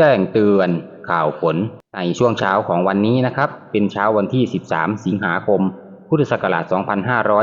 แจ้งเตือนข่าวฝนในช่วงเช้าของวันนี้นะครับ เป็นเช้าวันที่ 13 สิงหาคม พุทธศักราช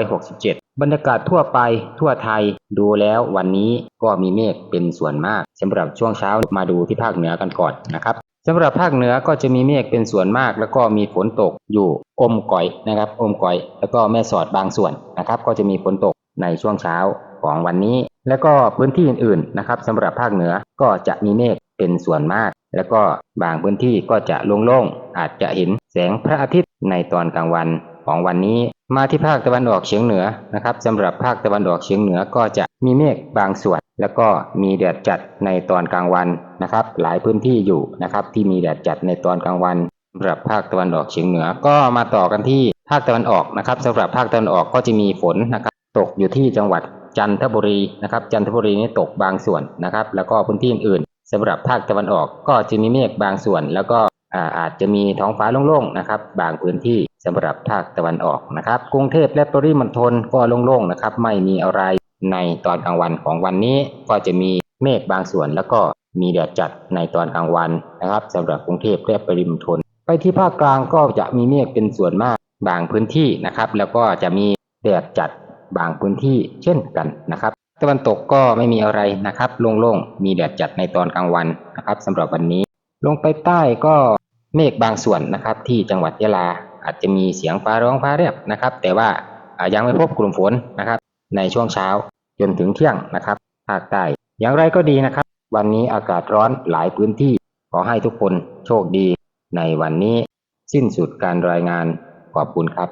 2567 บรรยากาศทั่วไปทั่วไทยดูแล้ววันนี้ก็มีเมฆเป็นส่วนมากสำหรับช่วงเช้ามาดูที่ภาคเหนือกันก่อนนะครับสำหรับภาคเหนือก็จะมีเมฆเป็นส่วนมาก แล้วก็มีฝนตกอยู่อมก่อยนะครับ อมก่อย แล้วก็แม่สอดบางส่วนนะครับ ก็จะมีฝนตกในช่วงเช้าของวันนี้ แล้วก็พื้นที่อื่นๆนะครับสำหรับภาคเหนือก็จะมีเมฆ เป็นส่วนมาก แล้วก็บางพื้นที่ก็จะโล่งๆอาจจะเห็นแสงพระอาทิตย์ในตอนกลางวันของวันนี้มาที่ภาคตะวันออกเฉียงเหนือนะครับสำหรับภาคตะวันออกเฉียงเหนือก็จะมีเมฆบางส่วน แล้วก็มีแดดจัดในตอนกลางวันนะครับ หลายพื้นที่อยู่นะครับที่มีแดดจัดในตอนกลางวันสำหรับภาคตะวันออกเฉียงเหนือก็มาต่อกันที่ภาคตะวันออกนะครับสำหรับภาคตะวันออกก็จะมีฝนนะครับตกอยู่ที่จังหวัดจันทบุรีนะครับจันทบุรีนี่ตกบางส่วนนะครับ แล้วก็พื้นที่อื่น สำหรับภาคตะวันออกก็จะมีเมฆบางส่วน แล้วก็อาอาจจะมีท้องฟ้าโล่งๆนะครับ บางพื้นที่สำหรับภาคตะวันออกนะครับ กรุงเทพและปริมณฑลก็โล่งๆนะครับ ไม่มีอะไรในตอนกลางวันของวันนี้ก็จะมีเมฆบางส่วน แล้วก็มีแดดจัดในตอนกลางวันนะครับสำหรับกรุงเทพและปริมณฑลไปที่ภาคกลางก็จะมีเมฆเป็นส่วนมากบางพื้นที่นะครับ แล้วก็จะมีแดดจัดบางพื้นที่เช่นกันนะครับ ตะวันตกก็ไม่มีอะไรนะครับ โล่งๆ มีแดดจัดในตอนกลางวันนะครับสำหรับวันนี้ ลงไปใต้ก็เมฆบางส่วนนะครับ ที่จังหวัดยะลาอาจจะมีเสียงฟ้าร้องฟ้าเรียบนะครับ แต่ว่าอ่ายังไม่พบกลุ่มฝนนะครับ ในช่วงเช้าจนถึงเที่ยงนะครับภาคใต้อย่างไรก็ดีนะครับ วันนี้อากาศร้อนหลายพื้นที่ ขอให้ทุกคนโชคดี ในวันนี้สิ้นสุดการรายงานขอบคุณครับ